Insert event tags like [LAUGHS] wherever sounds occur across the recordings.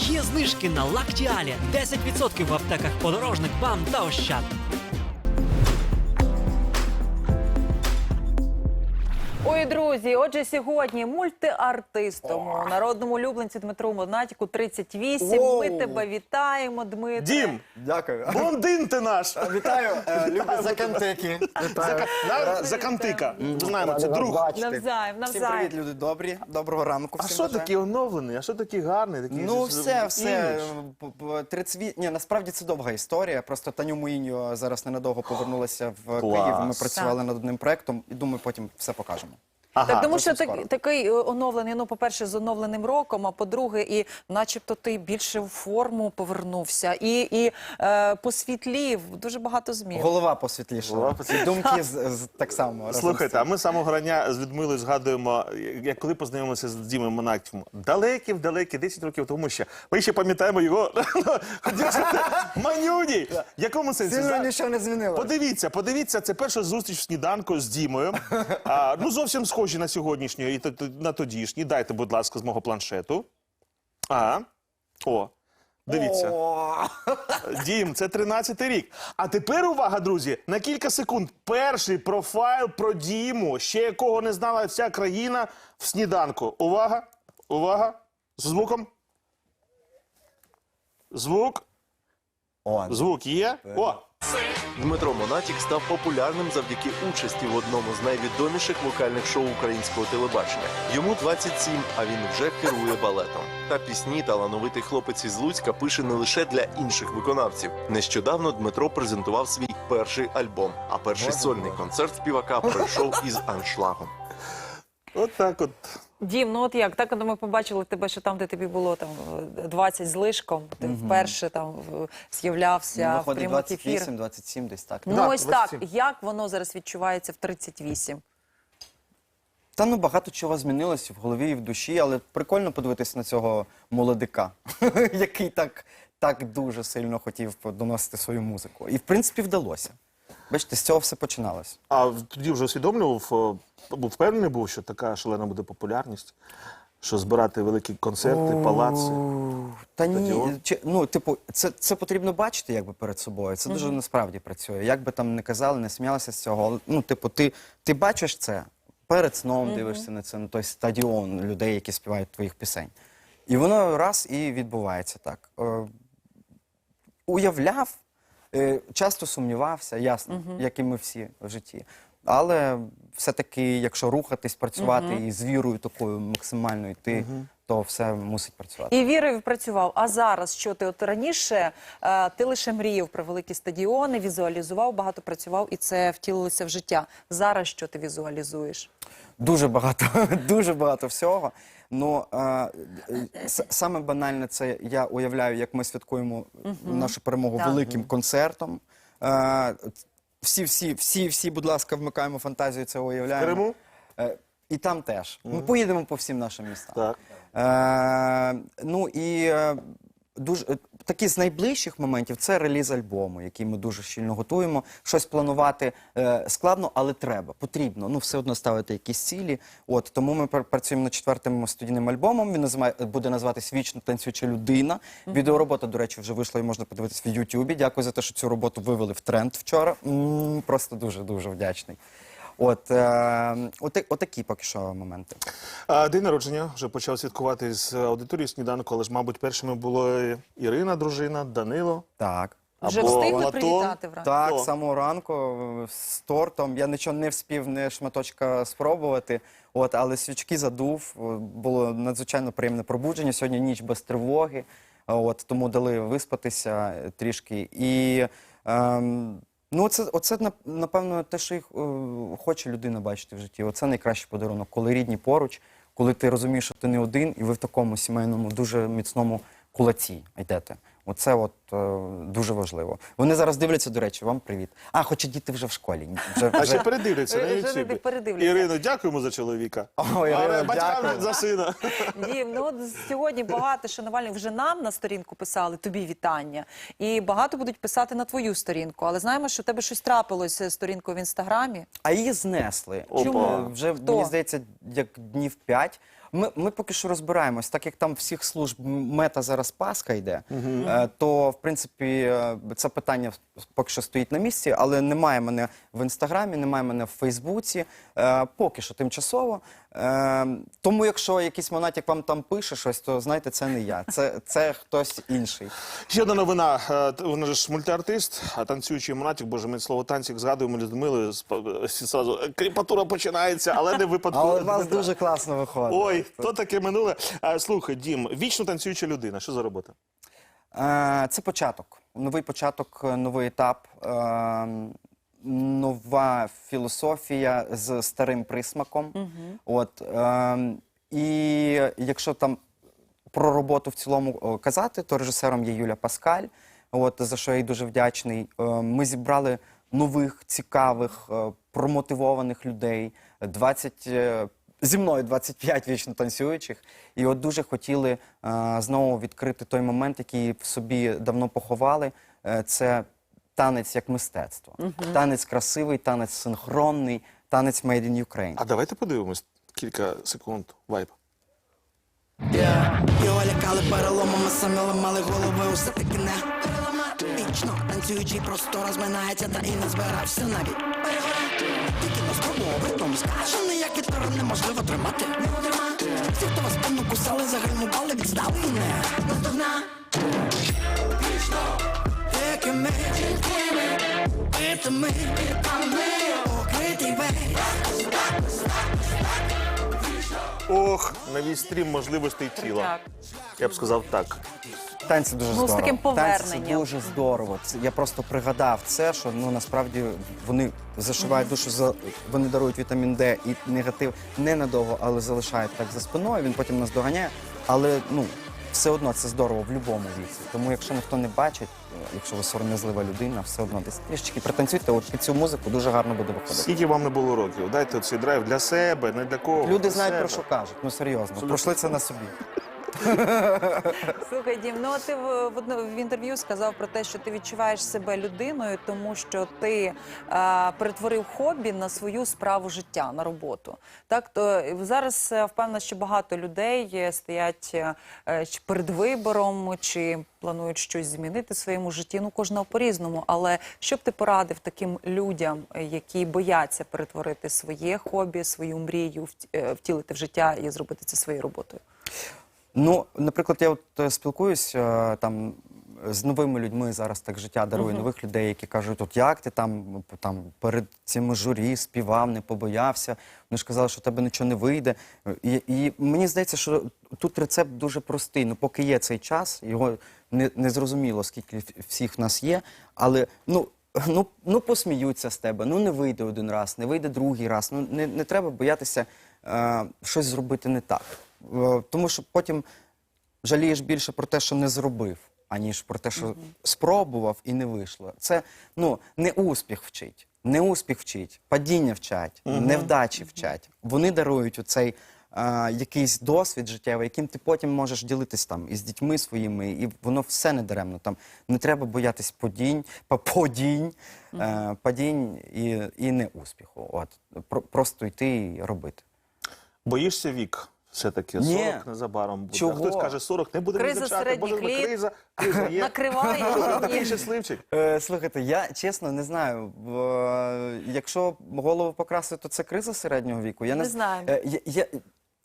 Є знижки на Лактіалі 10% в аптеках подорожник, бам та ощад. Ой, друзі, отже, сьогодні мультиартистому, народному улюбленцю Дмитру Монатіку 38. Ми Воу. тебе вітаємо, Дмитре. Дім, Дякую. блондин ти наш. [LAUGHS] Вітаю, е, любі закантики. Вітаю. Закантика. Ми знаємо, це друг. Навзаєм, Всім навзаєм. привіт, люди добрі. Доброго ранку. А всім що бажаю. такий оновлений? А що такий гарний? Такий Ну, ж- все, все. імідж? П- п- 30... Ні, насправді це довга історія. Просто Таню Муїньо зараз ненадовго повернулася в Клас. Київ. Ми працювали Так. над одним проектом і думаю, потім все покажемо. Ага. Так, тому що так, такий е, оновлений, ну, по-перше, з оновленим роком, а по-друге, і начебто ти більше в форму повернувся, і, і е, посвітлів, дуже багато змін. Голова посвітлішала. Голова посвітлішала. Думки з, з- так само. Слухайте, а ми самого грання з Людмилою згадуємо, як коли познайомилися з Дімою Монатьком. Далекі, в далекі, 10 років тому ще. Ми ще пам'ятаємо його [LAUGHS] манюні. В якому сенсі? Сильно нічого не змінило. Подивіться, подивіться, це перша зустріч в сніданку з Дімою. [LAUGHS] А, ну, зовсім схожі на сьогоднішній і на тодішній. Дайте, будь ласка, з мого планшету. А. О. Дивіться. О, Дім, це 13-й рік. А тепер увага, друзі, на кілька секунд. Перший профайл про Діму, ще якого не знала вся країна в сніданку. Увага! Увага! З звуком. Звук. О, Звук є. О! Дмитро Монатік став популярним завдяки участі в одному з найвідоміших вокальних шоу українського телебачення. Йому 27, а він вже керує балетом. Та пісні талановитий хлопець із Луцька пише не лише для інших виконавців. Нещодавно Дмитро презентував свій перший альбом, а перший сольний концерт співака пройшов із аншлагом. От так от. Дім, ну от як, так от ми побачили тебе, що там, де тобі було там е, 20 з лишком, ти вперше там в- з'являвся в виходить прямих ефірах. 28, 27 десь так. Ну Да, ось 27. так, як воно зараз відчувається в 38? Та ну багато чого змінилось в голові і в душі, але прикольно подивитися на цього молодика, [LAUGHS] який так, так дуже сильно хотів доносити свою музику. І в принципі вдалося. Бачите, з цього все починалось. А тоді вже усвідомлював, о, був впевнений був, що така шалена буде популярність, що збирати великі концерти, палаци. Та ні, чи, ну, типу, це, це потрібно бачити якби перед собою. Це дуже насправді працює. Як би там не казали, не сміялися з цього. Але, ну, типу, ти, ти бачиш це перед сном, дивишся на це, на той стадіон людей, які співають твоїх пісень. І воно раз і відбувається так. Е, уявляв, е, часто сумнівався, ясно, як і ми всі в житті. Але все-таки, якщо рухатись, працювати і з вірою такою максимально йти, то все мусить працювати. І вірив, працював. А зараз що ти от раніше е, ти лише мріяв про великі стадіони, візуалізував, багато працював, і це втілилося в життя. Зараз що ти візуалізуєш? Дуже багато, [LAUGHS] дуже багато всього. Ну е, е, саме банальне це я уявляю, як ми святкуємо нашу перемогу Так. великим концертом. Е, всі, всі, всі, всі, будь ласка, вмикаємо фантазію, це уявляємо. Криму? Е, і там теж. Ми поїдемо по всім нашим містам. Так. Е, ну і е, дуже е, такі з найближчих моментів це реліз альбому, який ми дуже щільно готуємо. Щось планувати е, складно, але треба, потрібно. Ну, все одно ставити якісь цілі. От тому ми працюємо над четвертим студійним альбомом. Він називає буде називатись Вічно танцююча людина. Відеоробота, до речі, вже вийшла і можна подивитись в Ютубі. Дякую за те, що цю роботу вивели в тренд вчора. М, просто дуже дуже вдячний. От, е, ота- отакі поки що моменти. А, День народження вже почав святкувати з аудиторією сніданку, але ж, мабуть, першими було Ірина, дружина, Данило. Так. Вже Або встигли Платон. привітати вранці? Так, О. самого ранку е, з тортом. Я нічого не вспів, не шматочка спробувати. От, але свічки задув. Було надзвичайно приємне пробудження. Сьогодні ніч без тривоги. От, тому дали виспатися е, трішки. І ем, ну, оце, оце, напевно, те, що їх, е, хоче людина бачити в житті. Оце найкращий подарунок, коли рідні поруч, коли ти розумієш, що ти не один, і ви в такому сімейному, дуже міцному кулаці йдете. Оце от е, дуже важливо. Вони зараз дивляться, до речі, вам привіт. А, хоча діти вже в школі. Вже, А вже... ще передивляться на Вже передивляться. Ірино, дякуємо за чоловіка. Ой, Але Ірино, батькам дякую. за сина. Дім, ну от сьогодні багато шанувальників вже нам на сторінку писали тобі вітання, і багато будуть писати на твою сторінку. Але знаємо, що в тебе щось трапилося з сторінкою в інстаграмі. А її знесли. Опа. Чому? Вже, Хто? мені здається, як днів п'ять. Ми, ми поки що розбираємось, так як там всіх служб мета зараз Пасха йде, е, то в принципі е, це питання поки що стоїть на місці, але немає мене в інстаграмі, немає мене в Фейсбуці. Е, поки що тимчасово. Е, тому, якщо якийсь монатік вам там пише щось, то знайте, це не я, це, це хтось інший. Ще одна новина. Е, Вона ж мультиартист, а танцюючий монатік, боже, ми слово танцік згадуємо Людмилою. сп- всі Зразу е, кріпатура починається, але не випадково. Але у вас дуже класно виходить. Ой, то таке минуле. Слухай, Дім, вічно танцююча людина. Що за робота? Е, Це початок. Новий початок, е, новий етап, е, нова філософія з старим присмаком. От, е, і якщо там про роботу в цілому казати, то режисером є Юля Паскаль, от, за що я їй дуже вдячний. Е, Ми зібрали нових, цікавих, е, промотивованих людей. 20, е, зі мною 25 вічно танцюючих. І от дуже хотіли е, знову відкрити той момент, який в собі давно поховали. Е, Це танець як мистецтво. Танець красивий, танець синхронний, танець Made in Ukraine. А давайте подивимось кілька секунд вайб. Його лякали переломами, самі ламали голови, усе таки не Вічно танцюючий просто розминається та і не збирався навіть Тільки не спробував ритм скажений, як гітару неможливо тримати. Всі, хто вас певно кусали, загальмували, відстали і не. Вічно, ритми, покритий весь Ох, новий стрім можливостей тіла. Я б сказав так. Танці дуже Ну, з здорово. таким Танці поверненням. дуже здорово. Це, я просто пригадав це, що ну насправді вони зашивають душу, за, вони дарують вітамін Д і негатив ненадовго, але залишають так за спиною. Він потім нас доганяє. Але ну все одно це здорово в будь-якому віці. Тому якщо ніхто не бачить, якщо ви сором'язлива людина, все одно десь трішечки пританцюйте. От під цю музику дуже гарно буде виходити. Скільки вам не було років? Дайте цей драйв для себе, не для кого. Люди для знають себе. про що кажуть. Ну серйозно, пройшли це на собі. [LAUGHS] Слухай, Дім, ну ти в, в, інтерв'ю сказав про те, що ти відчуваєш себе людиною, тому що ти е, перетворив хобі на свою справу життя, на роботу. Так, то зараз е, впевнена, що багато людей е, стоять е, е, перед вибором, чи планують щось змінити в своєму житті. Ну, кожного по-різному. Але що б ти порадив таким людям, е, які бояться перетворити своє хобі, свою мрію, вт- е, втілити в життя і зробити це своєю роботою? Ну, наприклад, я от е, спілкуюсь е, там з новими людьми зараз так життя дарує нових людей, які кажуть, от як ти там, там перед цими журі співав, не побоявся. Вони ж казали, що в тебе нічого не вийде. І, і мені здається, що тут рецепт дуже простий. Ну, поки є цей час, його не, не зрозуміло, скільки всіх в нас є, але ну. Ну, ну посміються з тебе, ну не вийде один раз, не вийде другий раз. Ну не, не треба боятися е, щось зробити не так. Е, тому що потім жалієш більше про те, що не зробив, аніж про те, що спробував і не вийшло. Це ну не успіх вчить, не успіх вчить, падіння вчать, невдачі вчать. Вони дарують оцей а, якийсь досвід життєвий, яким ти потім можеш ділитись там із дітьми своїми, і воно все не даремно. Там не треба боятись подінь, подінь, е, падінь і, і не успіху. От Про- просто йти і робити. Боїшся вік? Все-таки Ні. незабаром буде. Чого? Хтось каже 40, не буде Криза визначати, середніх може літ. криза, криза є. [LAUGHS] Накриває ти її. такий щасливчик. Е, слухайте, я чесно не знаю. бо, е, якщо голову покрасити, то це криза середнього віку. Я Не з- знаємо. Е, я, я,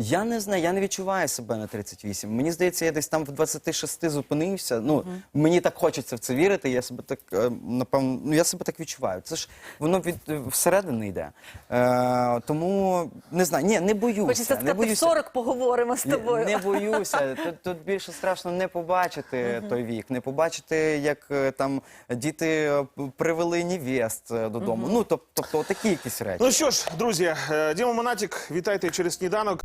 я не знаю, я не відчуваю себе на 38. Мені здається, я десь там в 26 зупинився. Ну, мені так хочеться в це вірити. Я себе так, е, напевно, ну я себе так відчуваю. Це ж воно від е, всередини йде. Е, тому не знаю, ні, не боюся. Хочеться не сказати, в боюся. 40 поговоримо з тобою. Не боюся. [LAUGHS] Тут, тут більше страшно не побачити той вік, не побачити, як е, там діти е, привели невест е, додому. Ну, тоб- тобто, такі якісь речі. Ну що ж, друзі, е, Діма Монатік, вітайте через сніданок.